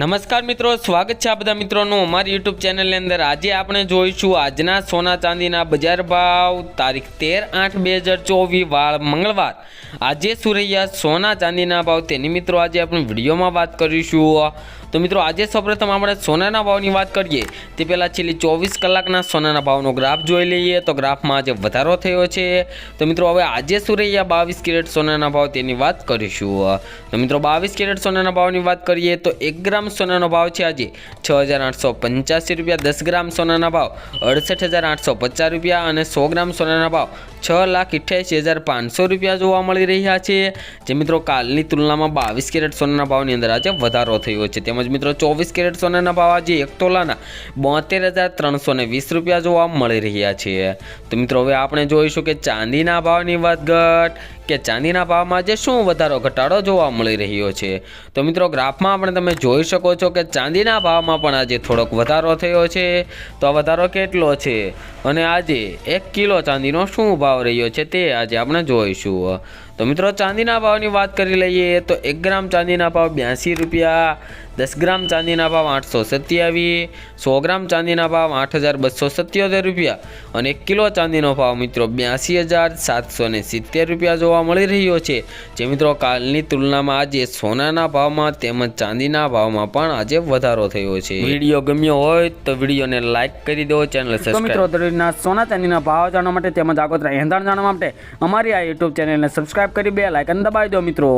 નમસ્કાર મિત્રો, સ્વાગત છે આ બધા મિત્રોનું અમારી યુટ્યુબ ચેનલની અંદર. આજે આપણે જોઈશું આજના સોના ચાંદીના બજાર ભાવ, તારીખ તેર આઠ બે હજાર ચોવીસ, વાળ મંગળવાર. આજે સુરૈયા સોના ચાંદીના ભાવ? તેની મિત્રો આજે આપણે વિડીયોમાં વાત કરીશું. તો મિત્રો, આજે સૌપ્રથમ આપણે સોનાના ભાવની વાત કરીએ. તે પહેલાં છેલ્લી ચોવીસ કલાકના સોનાના ભાવનો ગ્રાફ જોઈ લઈએ. તો ગ્રાફમાં આજે વધારો થયો છે. તો મિત્રો, હવે આજે સુરૈયા બાવીસ કેરેટ સોનાના ભાવ તેની વાત કરીશું. તો મિત્રો, બાવીસ કેરેટ સોનાના ભાવની વાત કરીએ તો એક ગ્રામ સોનાનો ભાવ છે આજે છ હજાર આઠસો પંચ્યાસી રૂપિયા, દસ ગ્રામ સોનાના ભાવ અડસઠ હજાર આઠસો પચાસ રૂપિયા અને સો ગ્રામ સોનાના ભાવ છ લાખ અઠ્યાસી હજાર પાંચસો રૂપિયા જોવા મળી રહ્યા છે. જે મિત્રો કાલની તુલનામાં બાવીસ કેરેટ સોનાના ભાવની અંદર આજે વધારો થયો છે. તેમજ મિત્રો ચોવીસ કેરેટ સોનાના ભાવ આજે એક તોલાના બોતેર હજાર ત્રણસો ને વીસ રૂપિયા જોવા મળી રહ્યા છે. તો મિત્રો હવે આપણે જોઈશું કે ચાંદીના ભાવની વધઘટ કે ચાંદીના ભાવમાં આજે શું વધારો ઘટાડો જોવા મળી રહ્યો છે? તો મિત્રો, ગ્રાફમાં પણ તમે જોઈ શકો છો કે ચાંદીના ભાવમાં પણ આજે થોડોક વધારો થયો છે. તો આ વધારો કેટલો છે? અને આજે એક કિલો ચાંદીનો શું ભાવ રહ્યો છે તે આજે આપણે જોઈશું. તો મિત્રો ચાંદીના ભાવની વાત કરી લઈએ તો એક ગ્રામ ચાંદીના ભાવ બ્યાસી રૂપિયા દસ ગ્રામ ચાંદીના ભાવ આઠસો સત્યાવીસ સો ગ્રામ ચાંદીના ભાવ આઠ હજાર બસો સત્યોતેર રૂપિયા અને એક કિલો ચાંદીનો ભાવ મિત્રો બ્યાસી હજાર સાતસો ને સિત્તેર રૂપિયા જોવા મળી રહ્યો છે. જે મિત્રો કાલની તુલનામાં આજે સોનાના ભાવમાં તેમજ ચાંદીના ભાવમાં પણ આજે વધારો થયો છે. વીડિયો ગમ્યો હોય તો વિડીયોને લાઇક કરી દો ચેનલ મિત્રો સોના ચાંદીના ભાવ જાણવા માટે તેમજ આગોતરા એંધાણ જાણવા માટે અમારી આ યુટ્યુબ ચેનલને સબસ્ક્રાઇબ કરી બે લાઇકન દબાવી દો મિત્રો.